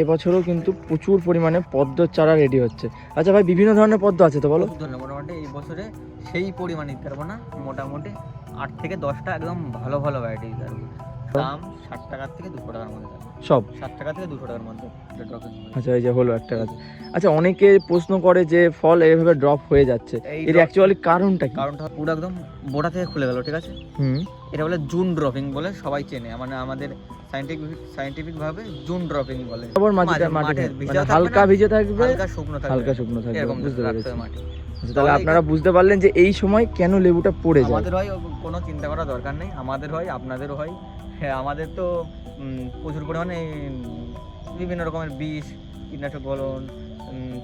এবছরও কিন্তু প্রচুর পরিমাণে পদ্ম চারা রেডি হচ্ছে। আচ্ছা ভাই, বিভিন্ন ধরনের পদ্ম আছে তো বলো? মোটামুটি এই বছরে সেই পরিমাণে দিতে পারব না মোটামুটি আট থেকে দশটা একদম ভালো ভালো ভ্যারাইটি দিতে পারব দাম ষাট টাকার থেকে দুশো টাকার মধ্যে সব? ষাট টাকা থেকে দুশো টাকার মধ্যে আচ্ছা এই যে হলো একটা গাছ আচ্ছা অনেকে প্রশ্ন করে যে ফল এইভাবে ড্রপ হয়ে যাচ্ছে। এর অ্যাকচুয়ালি কারণটা কি? কারণটা পুরো একদম বোটা থেকে খুলে গেল ঠিক আছে? হুম। এটা বলে জুন ড্রপিং বলে সবাই চেনে। মানে আমাদের সাইন্টিফিক সাইন্টিফিক ভাবে জুন ড্রপিং বলে। আবার মাটিতে ভিজা মানে হালকা ভিজে থাকবে হালকা শুকনো থাকবে। হালকা শুকনো থাকবে এরকম বুঝতে পেরেছি। আচ্ছা, তাহলে আপনারা বুঝতে পারলেন যে এই সময় কেন লেবুটা পড়ে যায়? আমাদের হয় কোনো চিন্তা করার দরকার নেই। আমাদের হয় আপনাদেরও হয়। হ্যাঁ আমাদের তো প্রচুর পরিমাণে বিভিন্ন রকমের বিষ কীটনাশক বলুন উম,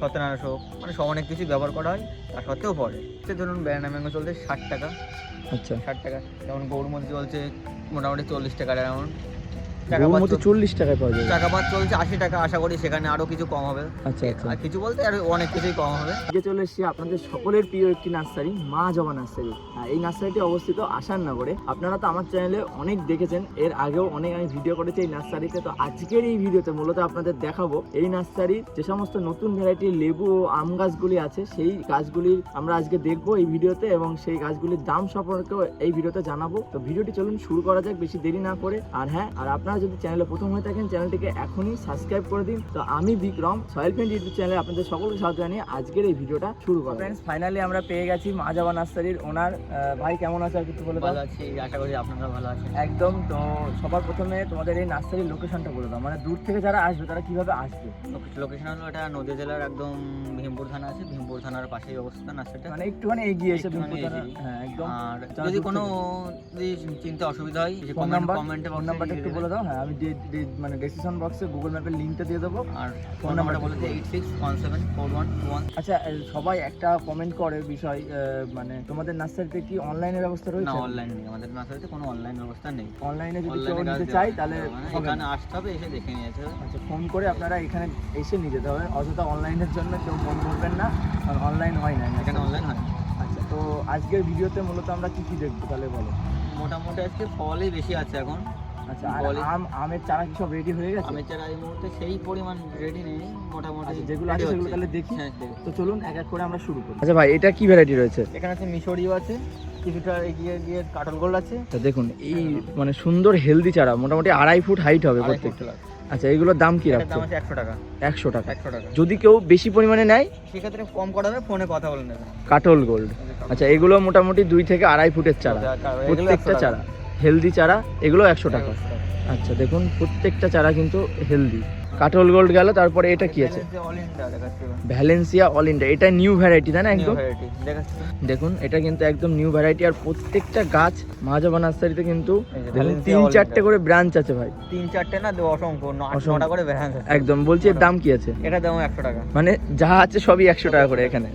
ছত্রাকনাশক মানে সব অনেক কিছু ব্যবহার করা হয়। তার সত্ত্বেও পড়ে। সে ধরুন ব্যানানা ম্যাঙ্গো চলছে ষাট টাকা। আচ্ছা। ষাট টাকা। যেমন গৌর মধ্যে চলছে মোটামুটি চল্লিশ টাকা যেমন চল্লিশ টাকায় পাওয়া যাবে চাকাপাত চলছে আশি টাকা আশা করি সেখানে আরও কিছু কম হবে। আচ্ছা আচ্ছা। আর কিছু বলতে আর অনেক কিছুই কম হবে। আজকে চলে এসেছি আপনাদের সকলের প্রিয় একটি নার্সারি মা জবা নার্সারি। আর এই নার্সারিটি অবস্থিত আসাননগরে আপনারা তো আমার চ্যানেলে অনেক দেখেছেন এর আগেও অনেক আমি ভিডিও করেছি এই নার্সারিতে। তো আজকের এই ভিডিওতে মূলত আপনাদের দেখাবো এই নার্সারির যে সমস্ত নতুন ভ্যারাইটির লেবু ও আম গাছগুলি আছে সেই গাছগুলির আমরা আজকে দেখব এই ভিডিওতে এবং সেই গাছগুলির দাম সম্পর্কেও এই ভিডিওতে জানাব। তো ভিডিওটি চলুন শুরু করা যাক বেশি দেরি না করে। আর হ্যাঁ আর আপনারা যদি চ্যানেলে প্রথম হয়ে থাকেন চ্যানেলটিকে এখনই সাবস্ক্রাইব করে দিন। তো আমি বিক্রম সয়েল পেন্ট ইউটিউব চ্যানেলে আপনাদের সকলকে স্বাগত জানিয়ে আজকের এই ভিডিওটা শুরু করব ফ্রেন্ডস ফাইনালি আমরা পেয়ে গেছি মাজাবা নার্সারির ওনার ভাই কেমন আছে আর কিছু বলে দাও? ভালো আছি আশা করি আপনারা ভালো আছেন। একদম তো সবার প্রথমে তোমাদের এই নার্সারির লোকেশনটা বলে দাও। মানে দূর থেকে যারা আসবে তারা কীভাবে আসবে? লোকেশন হলো এটা নদী জেলার একদম ভীমপুর থানা আছে। ভীমপুর থানার পাশেই অবস্থান আছে এটা মানে একটুখানি এগিয়ে এসে বিমপুর থানা- হ্যাঁ একদম আর যদি কোনো যদি চিনতে অসুবিধা হয় ফোন নাম্বার কমেন্টে ফোন নাম্বারটা একটু বলে দাও। হ্যাঁ আমি মানে ডেসক্রিপশন বক্সে গুগল ম্যাপের লিঙ্কটা দিয়ে দেবো। আর ফোন নাম্বারটা বলেছে eight six one seven four one two one আচ্ছা সবাই একটা কমেন্ট করে বিষয় মানে তোমাদের নার্সারিতে কি অনলাইনের ব্যবস্থা না রয়েছে অনলাইন নেই। আমাদের নার্সারিতে কোনো অনলাইন ব্যবস্থা নেই। অনলাইনে যদি কেউ নিতে চাই তাহলে মানে এখানে আসতে হবে এসে দেখে নিয়ে যেতে হবে। আচ্ছা ফোন করে আপনারা এখানে এসে নিয়ে যেতে হবে। অযথা অনলাইনের জন্য কেউ ফোন করবেন না কারণ অনলাইন হয় না। এখানে অনলাইন হয় আচ্ছা তো আজকের ভিডিওতে মূলত আমরা কি কি দেখব তাহলে বলো? মোটামুটি আজকে ফলই বেশি আছে এখন। আচ্ছা আর আম আমের চারা কি সব রেডি হয়ে গেছে? আমের চারা এই মুহূর্তে সেই পরিমাণ রেডি নেই মোটামুটি আচ্ছা, যেগুলো আছে সেগুলো তাহলে দেখি। হ্যাঁ, তো চলুন এক এক করে আমরা শুরু করি। আচ্ছা ভাই এটা কি ভ্যারাইটি রয়েছে? এখানে আছে মিশরীয় আছে কিছুটা এগিয়ে গিয়ে কাটল গোল্ড আছে। তা দেখুন এই মানে সুন্দর হেলদি চারা মোটামুটি আড়াই ফুট হাইট হবে প্রত্যেকটা। আচ্ছা এগুলোর দাম কি রাখছো দাম আছে টাকা। একশো টাকা। একশো টাকা। যদি কেউ বেশি পরিমাণে নেয়? সেক্ষেত্রে কম করা হবে ফোনে কথা বলে নেবে। কাটল গোল্ড। আচ্ছা এগুলো মোটামুটি দুই থেকে আড়াই ফুটের চারা। প্রত্যেকটা চারা। হেলদি চারা এগুলো একশো টাকা। আচ্ছা দেখুন প্রত্যেকটা চারা কিন্তু হেলদি। কাটল গোল্ড গেল তারপরে এটা কি আছে? ভ্যালেন্সিয়া অল ইন্ডিয়া এটা নিউ ভ্যারাইটি তাই না একদম? দেখুন এটা কিন্তু একদম নিউ ভ্যারাইটি আর প্রত্যেকটা গাছ মাঝাবা নার্সারিতে কিন্তু তিন চারটে করে ব্রাঞ্চ আছে ভাই। তিন চারটে না অসংখ্য অসংখ্য। নটা করে একদম বলছি এর দাম কি আছে? এটা দাম একশো টাকা। মানে যা আছে সবই একশো টাকা করে এখানে।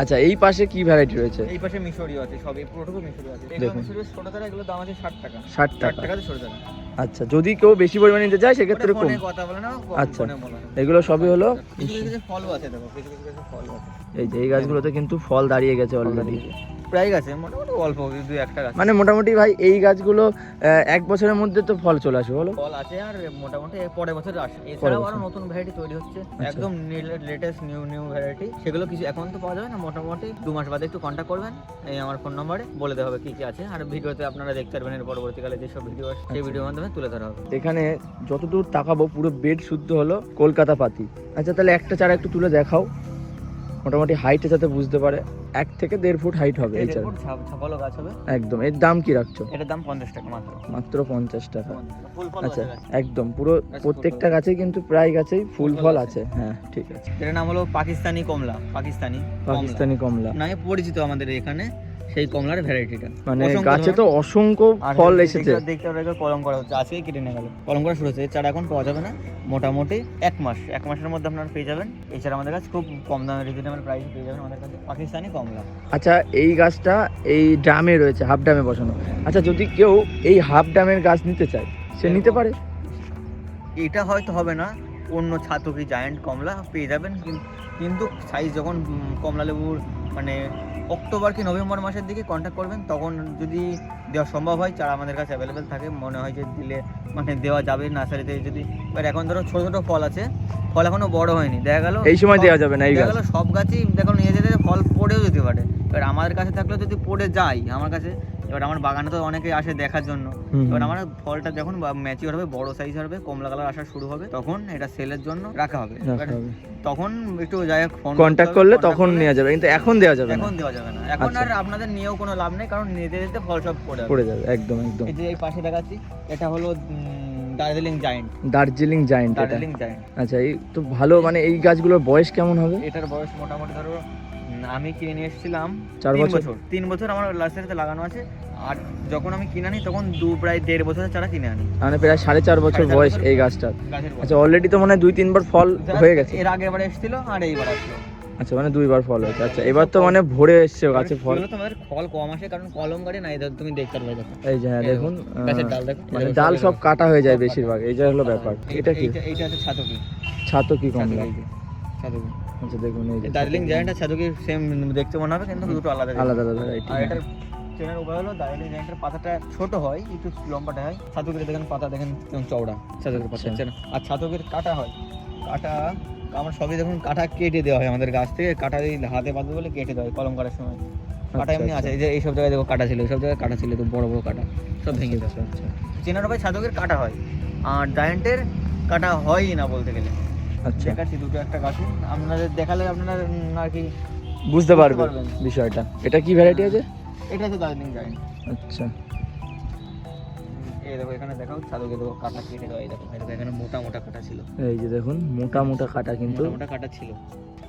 আচ্ছা এই পাশে কি ভ্যারাইটি রয়েছে? এই পাশে মিশরীয় আছে সব এই পুরোটুকু মিশরীয় আছে। দেখুন। মিশরীয় ছোট তারা এগুলো দাম আছে ষাট টাকা। 60 টাকা। 60 টাকা। ছোট তারা আচ্ছা যদি কেউ বেশি পরিমাণে নিতে চায় সেক্ষেত্রে কম কথা বলে না আচ্ছা। এগুলো সবই হলো ফলও আছে দেখো কিছু কিছু ফল আছে। এই যে এই গাছগুলোতে কিন্তু ফল দাঁড়িয়ে গেছে অলরেডি প্রায় গাছে মোটামুটি অল্প দুই একটা গাছ। মানে মোটামুটি ভাই এই গাছগুলো এক বছরের মধ্যে তো ফল চলে আসবে বলো? ফল আছে আর মোটামুটি পরের বছর আসে। এছাড়াও আরও নতুন ভ্যারাইটি তৈরি হচ্ছে। আচ্ছা। একদম লেটেস্ট নিউ নিউ ভ্যারাইটি সেগুলো কিছু এখন তো পাওয়া যাবে না মোটামুটি দু মাস বাদে একটু কন্ট্যাক্ট করবেন এই আমার ফোন নম্বরে বলে দেওয়া হবে কি কি আছে। আর ভিডিওতে আপনারা দেখতে পারবেন এর পরবর্তীকালে যেসব ভিডিও সেই আচ্ছা। ভিডিওর মাধ্যমে তুলে ধরা হবে। এখানে যতদূর তাকাবো পুরো বেড শুদ্ধ হলো কলকাতা পাতি। আচ্ছা তাহলে একটা চারা একটু তুলে দেখাও। মোটামুটি হাইটে যাতে বুঝতে পারে। এক থেকে দেড় ফুট হাইট হবে এই চারা ছাপালো গাছ হবে? একদম। এর দাম কি রাখছো? এটার দাম পঞ্চাশ টাকা মাত্র। মাত্র পঞ্চাশ টাকা। আচ্ছা একদম। পুরো প্রত্যেকটা। গাছে কিন্তু প্রায় গাছেই ফুল ফুল। আছে। হ্যাঁ ঠিক আছে। এটার নাম হলো পাকিস্তানি কমলা। পাকিস্তানি পাকিস্তানি কমলা। নামে পরিচিত আমাদের এখানে। সেই কমলার ভ্যারাইটিটা। মানে গাছে তো অসংখ্য ফল এসেছে। দেখতে পারবে কলম করা হচ্ছে। আজকেই কেটে নিয়ে গেল। কলম করা শুরু হচ্ছে এর চারা এখন পাওয়া যাবে না মোটামুটি এক মাস। এক মাসের মধ্যে আপনারা পেয়ে যাবেন। এছাড়া আমাদের কাছে খুব কম দামে রিজনেবল প্রাইস পেয়ে যাবেন আমাদের কাছে। পাকিস্তানি কমলা। আচ্ছা এই গাছটা এই ড্রামে রয়েছে হাফ ড্রামে বসানো। আচ্ছা যদি কেউ এই হাফ ড্রামের গাছ নিতে চায় সে নিতে পারে? এটা হয়তো হবে না। অন্য ছাতকি জায়ান্ট কমলা পেয়ে যাবেন কিন- কিন্তু সাইজ যখন কমলা লেবুর মানে অক্টোবর কি নভেম্বর মাসের দিকে কন্ট্যাক্ট করবেন তখন যদি দেওয়া সম্ভব হয় চারা আমাদের কাছে অ্যাভেলেবেল থাকে মনে হয় যে দিলে মানে দেওয়া যাবে নার্সারিতে যদি। এবার এখন ধরো ছোটো ছোটো ফল আছে ফল এখনও বড় হয়নি দেখা গেল এই সময় দেওয়া যাবে না এই দেখা গেলো গেল সব গাছই দেখো নিয়ে যেতে ফল পড়েও যেতে পারে। এবার আমাদের কাছে থাকলেও যদি পড়ে যায় আমার কাছে এবার আমার বাগানে তো অনেকে আসে দেখার জন্য। এবার আমার ফলটা যখন ম্যাচিওর হবে বড় সাইজ হবে কমলা কালার আসা শুরু হবে তখন এটা সেলের জন্য রাখা হবে। তখন একটু যাই হোক ফোন কন্ট্যাক্ট করলে তখন নেওয়া যাবে কিন্তু এখন দেওয়া যাবে এখন দেওয়া যাবে না। এখন আচ্ছা। আর আপনাদের নিয়েও কোনো লাভ নেই কারণ নিতে যেতে ফল সব পড়ে পড়ে যাবে একদম একদম। এই যে এই পাশে দেখাচ্ছি এটা হলো Darjeeling giant Darjeeling giant Darjeeling giant আচ্ছা এই তো ভালো মানে এই গাছগুলোর বয়স কেমন হবে? এটার বয়স মোটামুটি ধরো আমি কিনে নিয়ে এসেছিলাম চার বছর? তিন বছর আমার লার্সারিতে লাগানো আছে। আর যখন আমি কিনে আনি তখন দু প্রায় দেড় বছরের চারা কিনে আনি। মানে প্রায় সাড়ে চার বছর বয়স এই গাছটা আচ্ছা অলরেডি তো মানে দুই তিনবার ফল হয়ে গেছে। এর আগে এবার এসেছিল আর এইবার আসলো। আচ্ছা মানে দুইবার ফল হয়েছে। আচ্ছা এবার তো মানে ভরে এসছে গাছে ফল। তোমাদের ফল কম আসে কারণ কলম গাড়ি নাই তুমি দেখতে পারবে এই যে হ্যাঁ দেখুন মানে ডাল সব কাটা হয়ে যায় বেশিরভাগ এই যে হলো ব্যাপার। এটা কি? এইটা হচ্ছে ছাতকি। কমলা। ছাতকি, যে, ছাতকি। আচ্ছা দেখুন এই দার্জিলিং জায়ান্ট আর ছাতকি সেম দেখতে মনে হবে কিন্তু দুটো আলাদা আলাদা আলাদা আর এটার চেনার উপায় হলো দার্জিলিং জায়ান্টের পাতাটা ছোট হয় একটু লম্বাটা হয়। ছাতুকের দেখেন পাতা দেখেন কেমন চওড়া ছাতুকের পাতা আচ্ছা। চেনা। আর ছাতুকের কাটা হয়। কাটা আমার সবই দেখুন কাটা কেটে দেওয়া হয় আমাদের গাছ থেকে। কাটা হাতে বাঁধবে বলে কেটে দেওয়া হয় কলম কাটার সময়। কাটা আচ্ছা, এমনি আচ্ছা। আছে এই যে এইসব জায়গায় দেখো কাটা ছিল এইসব জায়গায় কাটা ছিল তো বড় বড় কাটা সব ভেঙে দেওয়া আচ্ছা আচ্ছা। চেনার উপায় ছাতুকের কাটা হয়। আর জায়ান্টের কাটা হয়ই না বলতে গেলে। আচ্ছা। দেখাচ্ছি দুটো একটা আপনাদের দেখালে আপনারা আর কি বুঝতে পারবেন। বিষয়টা। এটা কি ভ্যারাইটি আছে? এটা হচ্ছে দার্জিলিং জায়ান্ট আচ্ছা। এই দেখো এখানে দেখাও ছাদকে দেখো কাটা কেটে এই দেখো এই দেখো এখানে মোটা মোটা কাটা ছিল। এই যে দেখুন মোটা মোটা কাটা কিন্তু। মোটা মোটা কাটা ছিল।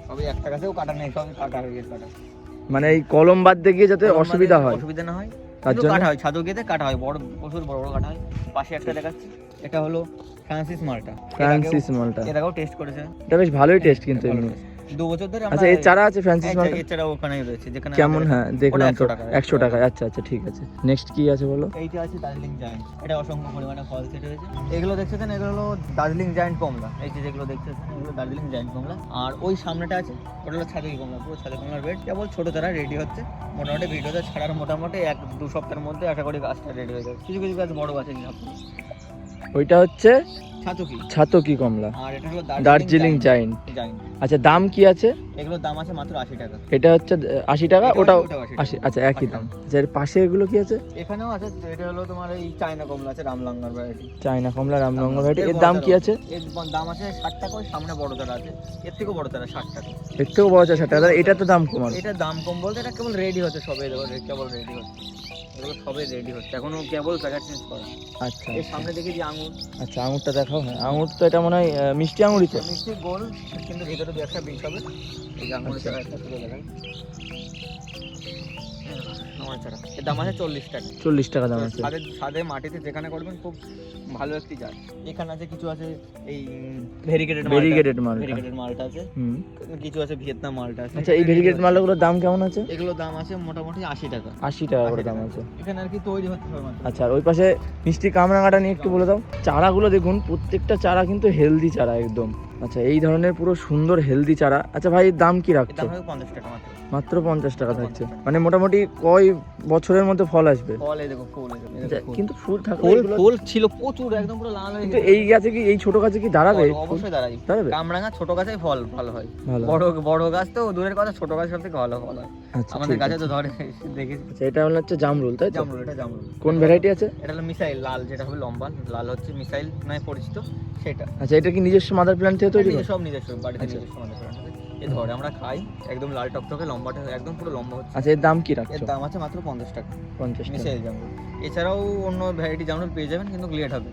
সবই একটা গাছেও কাটা নেই সবই কাটা হয়ে গেছে কাটা। মানে এই কলম বাদ দিয়ে গিয়ে যাতে অসুবিধা হয়। অসুবিধা না হয়। তার জন্য? কাটা হয় ছাদক গেতে কাটা হয় বড় প্রচুর বড় বড় কাটা হয়। পাশে একটা দেখাচ্ছি। এটা হলো ফ্রান্সিস মালটা ফ্রান্সিস মালটা এর আগেও টেস্ট করেছে। এটা বেশ ভালোই টেস্ট কিন্তু এমনি। দু বছর ধরে আচ্ছা এর চারা আছে ফ্রান্সিস এই মালটা এছাড়া ওখানেই রয়েছে যেখানে কেমন? হ্যাঁ দেখলাম তো। 100 টাকা, আচ্ছা আচ্ছা ঠিক আছে। নেক্সট কি আছে বলো? এইটা আছে দার্জিলিং জায়ান্ট এটা অসংখ্য পরিমাণে ফল সেট হয়েছে। এগুলো দেখছেন? এগুলো হলো দার্জিলিং জায়ান্ট কমলা। এই যে যেগুলো দেখছেন এগুলো দার্জিলিং জায়ান্ট কমলা। আর ওই সামনেটা আছে ওটা হলো ছাদকি কমলা। পুরো ছাদকি কমলার বেড কেবল ছোটো তারা রেডি হচ্ছে। মোটামুটি ভিডিওতে ছাড়ার মোটামুটি এক দু সপ্তাহের মধ্যে আশা করি গাছটা রেডি হয়ে যাবে। কিছু কিছু গাছ বড় গাছ আছে ওইটা হচ্ছে ছাতুকি। ছাতকি কমলা। আর এটা হলো দার্জিলিং জাইন্ট আচ্ছা দাম কি আছে? এগুলোর দাম আছে মাত্র আশি টাকা। এটা হচ্ছে আশি টাকা? এটাও- ওটাও ওটাও 80 আশি আচ্ছা একই দাম। আচ্ছা। আচ্ছা এর পাশে এগুলো কি আছে? এখানেও আছে এটা হলো তোমার এই চায়না কমলা আছে রামলাঙ্গার ভ্যারাইটি চায়না কমলা রামনগর ভ্যারাইটি এর দাম কি আছে? এর দাম আছে ষাট টাকা ওই সামনে বড় তারা আছে এর থেকেও বড় তারা ষাট টাকা। এর থেকেও বড় আছে ষাট টাকা তাহলে এটা তো দাম কম আছে এটা দাম কম বলতে এটা কেবল রেডি হচ্ছে সবে দেখো কেবল রেডি হচ্ছে। এগুলো সবে রেডি হচ্ছে। এখনও কেবল প্যাকেট চেঞ্জ করা। আচ্ছা এর সামনে দেখি যে আঙুর। আচ্ছা আঙুরটা দেখাও। হ্যাঁ আঙুর তো এটা মনে হয় মিষ্টি আঙুরই তো। মিষ্টি গোল কিন্তু ভিতরে দু একটা বিষ হবে। এই যে আঙুরের আচ্ছা। চারা একটা তুলে দেখাই। আমার চারা। এর দাম আছে চল্লিশ টাকা। চল্লিশ টাকা দাম আছে। সাদে সাদে মাটিতে যেখানে করবেন খুব ভালো একটি জাত। এখানে আছে কিছু আছে এই ভেরিগেটেড ভেরিগেটেড মালটা। ভেরিগেটেড মালটা। আছে। হুম। কিছু আছে ভিয়েতনাম মালটা আছে। আচ্ছা এই ভেরিগেটেড মালগুলোর দাম কেমন আছে? এগুলোর দাম আছে মোটামুটি আশি টাকা। আশি টাকা করে দাম আছে। এখানে আর কি তৈরি হচ্ছে সবে আচ্ছা আর ওই পাশে মিষ্টি কামরাঙাটা নিয়ে একটু বলে দাও। চারাগুলো দেখুন প্রত্যেকটা চারা কিন্তু হেলদি চারা একদম। আচ্ছা এই ধরনের পুরো সুন্দর হেলদি চারা। আচ্ছা ভাই দাম কি রাখছো? পঞ্চাশ টাকা মাত্র। মাত্র পঞ্চাশ টাকা থাকছে। মানে মোটামুটি কয় বছরের মধ্যে ফল আসবে? ফল এই দেখো ফুল। কিন্তু ফুল ফুল ফুল ছিল প্রচুর একদম পুরো লাল হয়ে এই গাছে কি এই ছোট গাছে কি দাঁড়াবে? অবশ্যই দাঁড়াবে। কামরাঙা ছোট গাছেই ফল ভালো হয়। বড় বড় গাছ তো দূরের কথা ছোট গাছ সব থেকে ভালো ফল হয়। আচ্ছা আমাদের গাছে তো ধরে দেখেছি। আচ্ছা এটা হলো হচ্ছে জামরুল তাই জামরুল এটা জামরুল। কোন ভ্যারাইটি আছে? এটা হলো মিসাইল লাল যেটা হবে লম্বা। লাল হচ্ছে মিসাইল নয় পরিচিত সেটা। আচ্ছা এটা কি নিজস্ব মাদার প্ল্যান্ট থেকে তৈরি সব নিজস্ব বাড়িতে। নিজস্ব। এ ধরে আমরা খাই একদম লাল টকটকে লম্বাটা একদম পুরো লম্বা হচ্ছে। আচ্ছা এর দাম কি এর দাম আছে মাত্র পঞ্চাশ টাকা। পঞ্চাশ মিসাইল জামরুল এছাড়াও অন্য ভ্যারাইটি জামরুল পেয়ে যাবেন কিন্তু লেট হবে।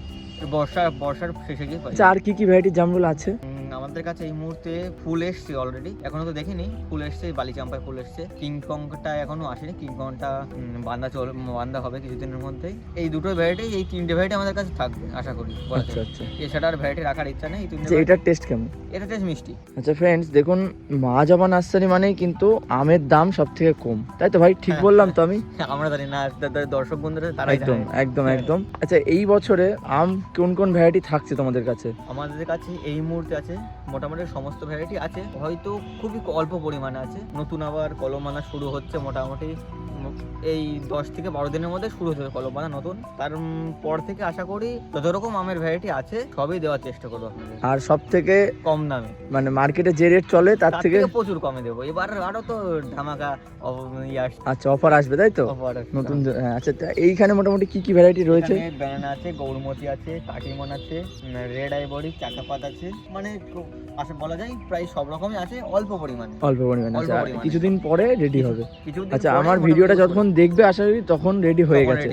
বর্ষা বর্ষার শেষে গিয়ে আর কি কি ভ্যারাইটি জামরুল আছে? আমাদের কাছে এই মুহূর্তে ফুল এসছে অলরেডি এখনও তো দেখিনি ফুল এসছে বালি চাম্পায় ফুল এসছে। কিংকংটা এখনও আসেনি কিংকংটা বান্দা চল বান্দা হবে কিছুদিনের মধ্যেই। এই দুটো ভ্যারাইটি এই তিনটে ভ্যারাইটি আমাদের কাছে থাকবে আশা করি আচ্ছা আচ্ছা। এছাড়া আর ভ্যারাইটি রাখার ইচ্ছা নেই তিনটে আচ্ছা এটার টেস্ট কেমন? এটা টেস্ট মিষ্টি। আচ্ছা ফ্রেন্ডস দেখুন মা জবা নার্সারি মানেই কিন্তু আমের দাম সব থেকে কম। তাই তো ভাই? ঠিক বললাম তো আমি? আমরা জানি না দর্শক বন্ধুরা তারাই একদম একদম হ্যাঁ। একদম। আচ্ছা এই বছরে আম কোন কোন ভ্যারাইটি থাকছে তোমাদের কাছে? আমাদের কাছে এই মুহূর্তে আছে মোটামুটি সমস্ত ভ্যারাইটি আছে। হয়তো খুবই অল্প পরিমাণে আছে। নতুন আবার কলম আনা শুরু হচ্ছে মোটামুটি। এই দশ থেকে বারো দিনের মধ্যে শুরু হচ্ছে কলম আনা নতুন। তার পর থেকে আশা করি যত রকম আমের ভ্যারাইটি আছে সবই দেওয়ার চেষ্টা করব। আপনাদের আর সব থেকে কম দামে। মানে মার্কেটে যে রেট চলে তার থেকে প্রচুর কমে দেবো। এবার আরও তো ধামাকা আচ্ছা অফার আসবে তাই তো? নতুন হ্যাঁ, আচ্ছা তা এইখানে মোটামুটি কি কি ভ্যারাইটি রয়েছে? ব্যানানা আছে গৌরমতি আছে কাটিমন আছে রেড আইবরি চাকাপাত আছে। মানে আশা বলা যায় প্রায় সব রকমই আছে অল্প পরিমাণে। অল্প পরিমাণে আচ্ছা। কিছুদিন পরে রেডি হবে। আচ্ছা আমার মোটামুটি ভিডিওটা যতক্ষণ দেখবে আশা করি তখন রেডি হয়ে গেছে।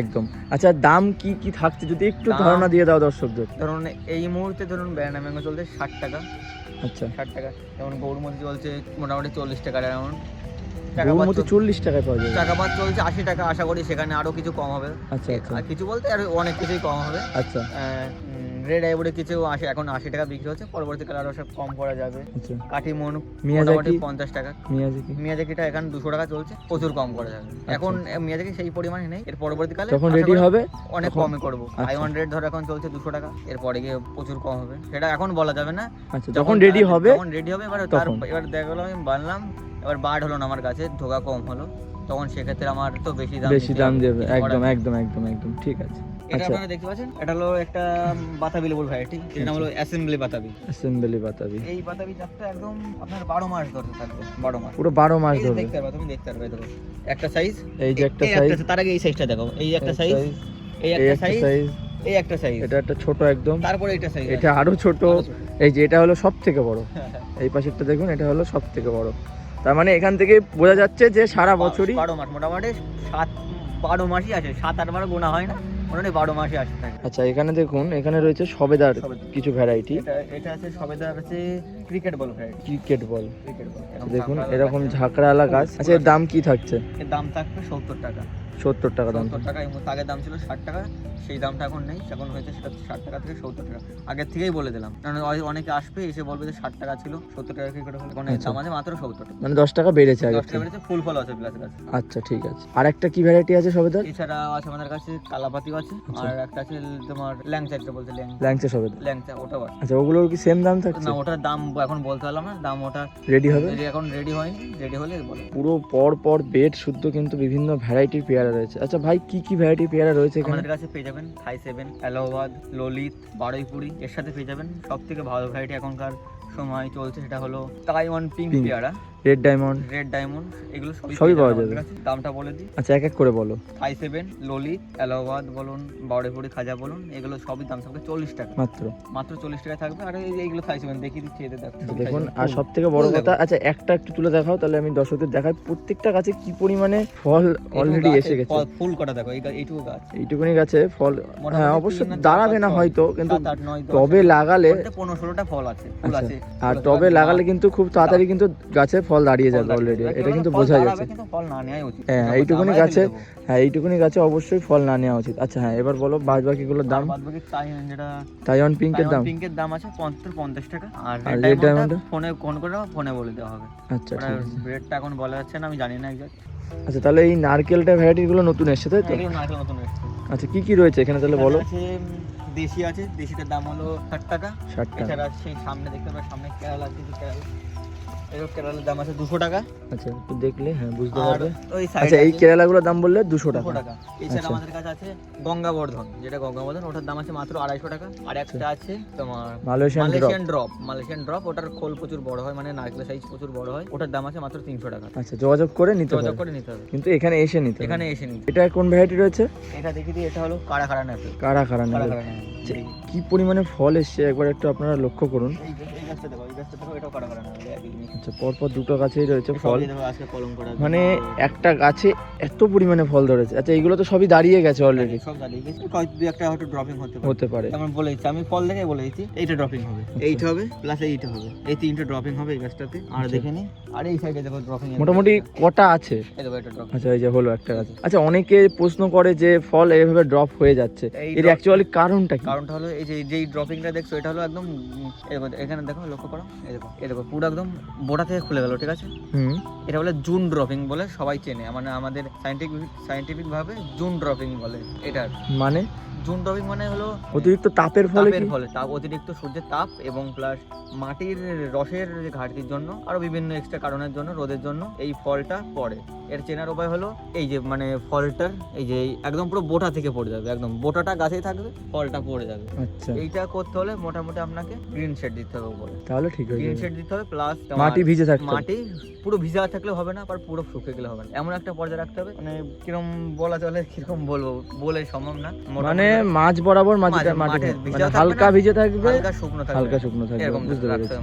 একদম। আচ্ছা দাম কি কি থাকছে? যদি একটু ধারণা দিয়ে দাও দর্শকদের। ধরুন এই মুহূর্তে ধরুন ব্যানানা ম্যাঙ্গো চলছে ষাট টাকা। আচ্ছা। ষাট টাকা। যেমন গৌরমতি চলছে মোটামুটি চল্লিশ টাকা যেমন গৌরমতি চল্লিশ টাকায় পাওয়া যাবে। চাকাপাত চলছে আশি টাকা আশা করি সেখানে আরও কিছু কম হবে। আচ্ছা আচ্ছা। কিছু বলতে আর অনেক কিছুই কম হবে। আচ্ছা। রেড আইবরি কিছু আশি এখন আশি টাকা বিক্রি হচ্ছে পরবর্তীকালে আরও সব কম করা যাবে। আচ্ছা। কাঠি মন মিয়াজাকি? মোটামুটি পঞ্চাশ টাকা। মিয়াজাকি? মিয়াজাকিটা এখন দুশো টাকা চলছে প্রচুর কম করা যাবে। এখন মিয়াজাকি সেই পরিমাণে নেই এর পরবর্তীকালে আচ্ছা। যখন রেডি হবে অনেক তখন- কমে করব। আচ্ছা। ফাইভ হান্ড্রেড ধর এখন চলছে দুশো টাকা এরপরে গিয়ে প্রচুর কম হবে। সেটা এখন বলা যাবে না। আচ্ছা যখন রেডি হবে যখন রেডি হবে এবার তার এবার দেখা গেলো আমি বানলাম এবার বার্ড হলো না আমার কাছে ধোকা কম হলো। তখন সেক্ষেত্রে আমার তো বেশি দাম বেশি দাম দেবে। একদম একদম একদম একদম। ঠিক আছে। এটা আচ্ছা। আপনারা দেখতে পাচ্ছেন? এটা হলো একটা বাতাবি লেবুর ভ্যারাইটি এর নাম হলো অ্যাসেম্বলি বাতাবি। অ্যাসেম্বলি বাতাবি। এই বাতাবি চাপটা একদম আপনার বারো মাস ধরে থাকবে বারো মাস। পুরো বারো মাস এই ধরে দেখতে পারবে তুমি দেখতে পারবে দেখো। একটা সাইজ এই যে একটা সাইজ তার আগে এই সাইজটা দেখো। এই একটা সাইজ এই একটা সাইজ এই একটা সাইজ এটা একটা ছোট একদম। তারপরে এটা সাইজ এটা আরও ছোট। এই যে এটা হলো সব থেকে বড়। এই পাশেরটা দেখুন এটা হলো সব থেকে বড়। তার মানে এখান থেকে বোঝা যাচ্ছে যে সারা বছরই বারো মাস মোটামুটি সাত বারো মাসই আছে সাত আট বার গোনা হয় না মোটামুটি বারো মাসই আসে আচ্ছা এখানে দেখুন এখানে রয়েছে সবেদার। কিছু ভ্যারাইটি এটা আছে সবেদার আছে cricket ball variety cricket ball দেখুন এরকম ঝাঁকড়ালা গাছ। আচ্ছা এর দাম কি থাকছে? এর দাম থাকবে সত্তর টাকা। সত্তর টাকা দাম সত্তর টাকা মুহূর্তে আগের দাম ছিল ষাট টাকা। সেই দামটা এখন নেই এখন হয়েছে সেটা ষাট টাকা থেকে সত্তর টাকা। আগের থেকেই বলে দিলাম কারণ অনেকে আসবে এসে বলবে যে ষাট টাকা ছিল সত্তর টাকা কি করে এখন আচ্ছা। দাম আছে মাত্র সত্তর টাকা। মানে দশ টাকা বেড়েছে আগে দশ টাকা বেড়েছে ফুল ফল আছে প্লাস আছে আচ্ছা ঠিক আছে। আর একটা কি ভ্যারাইটি আছে সবেদার? এছাড়া আছে আমাদের কাছে কালাপাতিও আছে আচ্ছা। আর একটা আছে তোমার ল্যাংচা যেটা বলছে ল্যাং ল্যাংচা সবেদা ল্যাংচা ওটাও আছে। আচ্ছা ওগুলোর কি সেম দাম থাকছে? না ওটার দাম এখন বলতে পারলাম না দাম ওটা রেডি হবে? এখন রেডি হয়নি রেডি হলে বলো। পুরো পর পর বেড শুদ্ধ কিন্তু বিভিন্ন ভ্যারাইটির পেয়ারা রয়েছে। আচ্ছা ভাই কি কি ভ্যারাইটির পেয়ারা রয়েছে এখানে? আমাদের কাছে পেয়ে যাবেন থাই সেভেন এলাহাবাদ ললিত বারুইপুরি এর সাথে পেয়ে যাবেন সব থেকে ভালো ভ্যারাইটি এখনকার সময় চলছে সেটা হলো তাইওয়ান পিঙ্ক। পেয়ারা রেড ডায়মন্ড রেড ডায়মন্ড এগুলো সবই সবই পাওয়া যাবে। দামটা বলে দিই। আচ্ছা এক এক করে বলো। থাই সেভেন ললিত এলাহাবাদ বলুন বারুইপুরি খাজা বলুন এগুলো সবই দাম থাকবে চল্লিশ টাকা। মাত্র। মাত্র চল্লিশ টাকা থাকবে আর এইগুলো থাই সেভেন দেখিয়ে দিচ্ছি এদের দেখো আচ্ছা, দেখুন আর সব থেকে বড় কথা আচ্ছা একটা একটু তুলে দেখাও তাহলে আমি দর্শকদের দেখাই প্রত্যেকটা গাছে কি পরিমাণে ফল অলরেডি এসে গেছে? ফুল কটা দেখো এইটুকু গাছ। এইটুকুনি গাছে ফল হ্যাঁ অবশ্য তিন না চার দাঁড়াবে না হয়তো কিন্তু টবে লাগালে পনেরো ষোলোটা ফল আছে ফুল আচ্ছা আছে। আর টবে লাগালে কিন্তু খুব তাড়াতাড়ি কিন্তু গাছে ফল দাঁড়িয়ে যাবে অলরেডি এটা কিন্তু বোঝা যাচ্ছে। কিন্তু ফল না নেওয়াই উচিত। হ্যাঁ, এইটুকুনি গাছে- হ্যাঁ এইটুকুনি গাছে অবশ্যই ফল না নেওয়া উচিত। আচ্ছা হ্যাঁ এবার বলো বাদ বাকিগুলোর দাম। তাইওয়ান পিঙ্কের দাম। পিঙ্কের দাম আছে পঞ্চাশ পঞ্চাশ টাকা। আর রেড diamond? ফোনে ফোন করে ফোনে বলে দেওয়া হবে। আচ্ছা ঠিক আছে। রেটটা এখন বলা যাচ্ছে না আমি জানি না একজাক্ট আচ্ছা তাহলে এই নারকেলটা ভ্যারাইটি গুলো নতুন এসেছে তাই তো? এগুলো নারকেল নতুন এসেছে। আচ্ছা কি কি রয়েছে এখানে তাহলে বলো? দেশি আছে দেশিটার দাম হলো ষাট টাকা। ষাট টাকা। এছাড়া সেই সামনে দেখতে পাবে সামনে কেরালা আছে কেরালা। কেরালার দাম আছে দুশো টাকা। আচ্ছা একটু দেখলে হ্যাঁ বুঝতে পারবে। আচ্ছা এই কেরালাগুলোর দাম বললে দুশো টাকা। টাকা। এছাড়া আচ্ছা। আমাদের কাছে আছে গঙ্গাবর্ধন। যেটা গঙ্গাবর্ধন ওটার দাম আছে মাত্র আড়াইশো টাকা। আর একটা আচ্ছা। আছে তোমার Malaysian drop Malaysian drop Malaysian drop ওটার খোল প্রচুর বড় হয় মানে সাইজ প্রচুর বড় হয় ওটার দাম আছে মাত্র তিনশো টাকা। আচ্ছা যোগাযোগ করে নিতে যোগাযোগ হবে। করে নিতে হবে। কিন্তু এখানে এসে নিতে এখানে এসে নিতে এটা কোন ভ্যারাইটি রয়েছে? এটা দেখি দিই এটা হলো কারা কারা কি পরিমাণে ফল এসছে? একবার একটু আপনারা লক্ষ্য করুন। এই এই গাছটা দেখো এই গাছটা দেখো এটাও কারা কারা নেপে একই জিনিস। আচ্ছা পরপর দুটো গাছেই রয়েছে ফল। মানে একটা গাছে এত পরিমাণে ফল ধরেছে। আচ্ছা এগুলো তো সবই দাঁড়িয়ে গেছে অলরেডি সব দাঁড়িয়ে গেছে। দুই একটা হয়তো ড্রপিং হতে পারে। হতে পারে। যেমন বলেছি আমি ফল দেখে বলেছি এইটা ড্রপিং হবে। এইটা হবে প্লাস এইটা হবে। এই তিনটা ড্রপিং হবে এই গাছটাতে। আর আচ্ছা। দেখে নি। আর এই সাইডে দেখো ড্রপিং মোটামুটি কটা আছে? আচ্ছা এই যে হলো একটা গাছ। আচ্ছা অনেকে প্রশ্ন করে যে ফল এইভাবে ড্রপ হয়ে যাচ্ছে। এর অ্যাকচুয়ালি কারণটা কি? কারণটা হলো এই যে যেই ড্রপিংটা দেখছ এটা হলো একদম এখানে দেখো লক্ষ্য করো। এই দেখো এই দেখো পুরো একদম বোটা থেকে খুলে গেল ঠিক আছে? হুম। এটা বলে জুন ড্রপিং বলে সবাই চেনে। মানে আমাদের সাইন্টিফিক সাইন্টিফিক ভাবে জুন ড্রপিং বলে এটার মানে? জুন ড্রপিং মানে হলো অতিরিক্ত তাপের ফলে তাপের ফলে তাপ অতিরিক্ত সূর্যের তাপ এবং প্লাস মাটির রসের যে ঘাটতির জন্য আরও বিভিন্ন এক্সট্রা কারণের জন্য রোদের জন্য এই ফলটা পড়ে। এর চেনার উপায় হলো এই যে মানে ফলটার এই যে একদম পুরো বোটা থেকে পড়ে যাবে একদম বোটাটা গাছেই থাকবে ফলটা পড়ে যাবে। আচ্ছা। এইটা করতে হলে মোটামুটি আপনাকে গ্রিন শেড দিতে হবে উপরে। তাহলে ঠিক হয়ে গ্রিন শেড দিতে হবে প্লাস মাটি ভিজে থাকতে। মাটি পুরো ভিজা থাকলে হবে না আবার পুরো শুকিয়ে গেলে হবে না। এমন একটা পর্যায়ে রাখতে হবে মানে কীরকম বলা চলে কীরকম বলব বলে সম্ভব না। মানে মাঝ বরাবর মাটিটা মাটি মাঠে মানে হালকা ভিজে থাকবে হালকা শুকনো থাকবে। হালকা শুকনো থাকবে এরকম বুঝতে পেরেছি।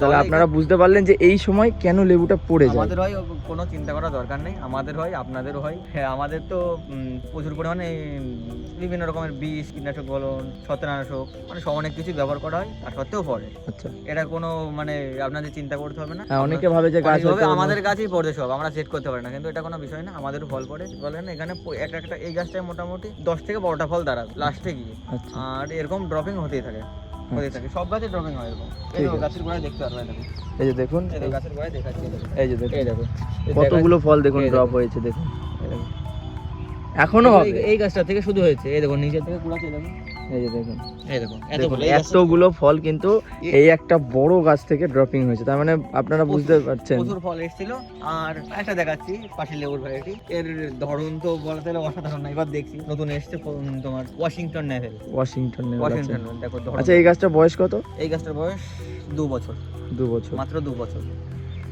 তাহলে আপনারা বুঝতে পারলেন যে এই সময় কেন লেবুটা পড়ে যায়। আমাদের হয় কোনো চিন্তা করার দরকার নেই আমাদের হয় আপনাদের হয়। হ্যাঁ আমাদের তো প্রচুর পরিমাণে বিভিন্ন রকমের বিষ কীটনাশক বলুন ছত্রানাশক মানে সব অনেক কিছু ব্যবহার করা হয় তার সত্ত্বেও পড়ে। আচ্ছা। এটা কোনো মানে আপনাদের চিন্তা করতে হবে না। হ্যাঁ অনেকে ভাবে যে গাছ হয়তো- আমাদের গাছেই পড়ে সব আমরা সেট করতে পারি না কিন্তু এটা কোনো বিষয় না আমাদেরও ফল পড়ে। বলেন এখানে একটা একটা এই গাছটায় মোটামুটি দশ থেকে বারোটা ফল দাঁড়াবে লাস্টে গিয়ে। আচ্ছা। আর এরকম ড্রপিং হতেই থাকে। থাকে। সব গাছে ড্রপিং হয় এরকম। এই দেখো গাছের গোড়ায় দেখতে এই যে দেখুন এই গাছের গোড়ায় দেখাচ্ছি এই যে দেখুন। এই দেখো। কতগুলো ফল দেখুন ড্রপ হয়েছে দেখুন। এখনও হবে? এই- গাছটা থেকে শুধু হয়েছে। এই দেখুন নিচে থেকে কুড়াচ্ছে দেখো এই যে দেখুন। এতগুলো ফল কিন্তু এই একটা বড় গাছ থেকে ড্রপিং হয়েছে। তার মানে আপনারা বুঝতে পারছেন। প্রচুর ফল এসেছিল। আর একটা দেখাচ্ছি পাশে লেবুর ভ্যারাইটি এর ধরন তো বলা তাহলে অসাধারণ না এবার দেখছি। নতুন এসছে তোমার Washington navel Washington navel Washington দেখো আচ্ছা এই গাছটার বয়স কত? এই গাছটার বয়স দু বছর। দু বছর। মাত্র দু বছর।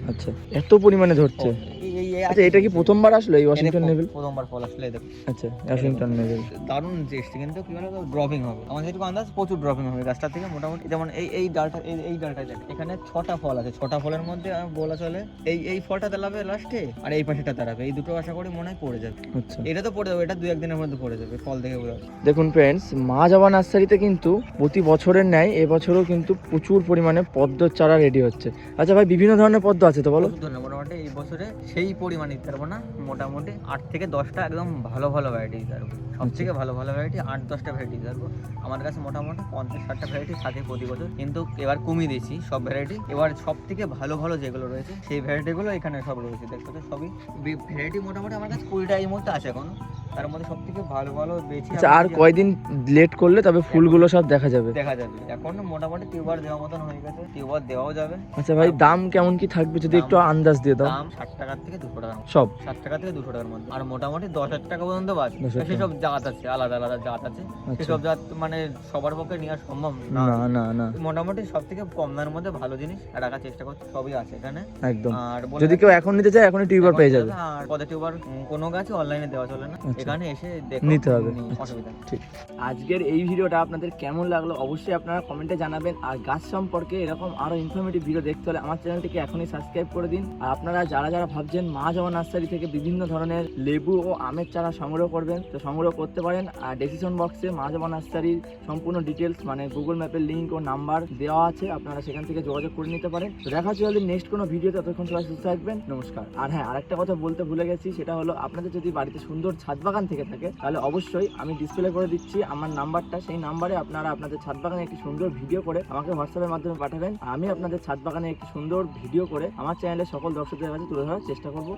আচ্ছা এত পরিমাণে ধরছে? এই- এই- এই আচ্ছা এটা কি প্রথমবার আসলো এই ওয়াশিংটন নেভেল প্রথমবার ফল আসলে দেখো আচ্ছা ওয়াশিংটন নেভেল দারুণ টেস্ট কিন্তু কি বলো ড্রপিং হবে। আমাদের যেটুকু আন্দাজ প্রচুর ড্রপিং হবে গাছটা থেকে মোটামুটি। যেমন এই এই ডালটা এই এই ডালটা দেখ এখানে ছটা ফল আছে। ছটা ফলের মধ্যে বলা চলে এই এই ফলটা দাঁড়াবে লাস্টে আর এই পাশেটা দাঁড়াবে। এই দুটো আশা করি মনে হয় পড়ে যাবে। আচ্ছা। এটা তো পড়ে যাবে এটা দু একদিনের মধ্যে পড়ে যাবে ফল দেখে বোঝা দেখুন ফ্রেন্ডস মা যাওয়া নার্সারিতে কিন্তু প্রতি বছরের ন্যায় এবছরও কিন্তু প্রচুর পরিমাণে পদ্ম চারা রেডি হচ্ছে। আচ্ছা ভাই বিভিন্ন ধরনের পদ্ম আছে। তো বলো? মোটামুটি এই বছরে সেই পরিমাণ দিতে পারব না মোটামুটি আট থেকে দশটা একদম ভালো ভালো ভ্যারাইটি দিতে পারব সব থেকে ভালো ভালো ভ্যারাইটি আট দশটা ভ্যারাইটি দিতে পারব আমার কাছে মোটামুটি পঞ্চাশ ষাটটা ভ্যারাইটি থাকে প্রতি বছর। কিন্তু এবার কমিয়ে দিয়েছি সব ভ্যারাইটি এবার সব থেকে ভালো ভালো যেগুলো রয়েছে সেই ভ্যারাইটিগুলো এখানে সব রয়েছে। দেখছ তো সবই ভ্যারাইটি মোটামুটি আমার কাছে কুড়িটা এই মুহূর্তে আছে এখন। তার মধ্যে সব থেকে ভালো ভালো বেছি আচ্ছা আর কয়দিন লেট করলে তবে ফুলগুলো সব দেখা যাবে? দেখা যাবে। এখন মোটামুটি টিউবার দেওয়া মতন হয়ে গেছে টিউবার দেওয়াও যাবে। আচ্ছা ভাই দাম কেমন কি থাকবে যদি একটু আন্দাজ দিয়ে দাও। দাম ষাট টাকার থেকে দুশো টাকার মধ্যে। সব। ষাট টাকা থেকে দুশো টাকার মধ্যে। আর মোটামুটি দশ হাজার টাকা পর্যন্ত বাদ 10,000 টাকা। সেসব জাত আছে আলাদা আলাদা জাত আছে। আচ্ছা। সেসব জাত মানে সবার পক্ষে নেওয়া সম্ভব না। না না না। মোটামুটি সব থেকে কম দামের মধ্যে ভালো জিনিস রাখার চেষ্টা করছি সবই আছে এখানে। একদম। আর বলে যদি কেউ এখন নিতে চায় এখনই টিউবার পেয়ে যাবে। আর পদে টিউবার কোনো গাছ অনলাইনে দেওয়া চলে না। আচ্ছা। এখানে এসে দেখো নিতে হবে। অসুবিধা নেই। ঠিক। আজকের এই ভিডিওটা আপনাদের কেমন লাগল অবশ্যই আপনারা কমেন্টে জানাবেন। আর গাছ সম্পর্কে এরকম আরও ইনফরমেটিভ ভিডিও দেখতে হলে আমার চ্যানেলটিকে এখনই সাবস্ক্রাইব করে দিন। আর আপনারা যারা যারা ভাবছেন মা জমা নার্সারি থেকে বিভিন্ন ধরনের লেবু ও আমের চারা সংগ্রহ করবেন, তো সংগ্রহ করতে পারেন। আর ডেসিশন বক্সে মা জমা নার্সারির সম্পূর্ণ ডিটেলস মানে গুগল ম্যাপের লিঙ্ক ও নাম্বার দেওয়া আছে। আপনারা সেখান থেকে যোগাযোগ করে নিতে পারেন। তো দেখা হচ্ছে যদি নেক্সট কোনো ভিডিওতে ততক্ষণ সবাই সুস্থ থাকবেন। নমস্কার। আর হ্যাঁ আরেকটা কথা বলতে ভুলে গেছি, সেটা হলো আপনাদের যদি বাড়িতে সুন্দর ছাদ বাগান থেকে থাকে, তাহলে অবশ্যই আমি ডিসপ্লে করে দিচ্ছি আমার নাম্বারটা সেই নাম্বারে আপনারা আপনাদের ছাদ বাগানে একটি সুন্দর ভিডিও করে আমাকে হোয়াটসঅ্যাপের মাধ্যমে পাঠাবেন। আমি আপনাদের ছাদ বাগানে একটি সুন্দর ভিডিও করে আমার চ্যানেলে সকল দর্শকদের কাছে তুলে ধরার চেষ্টা করব।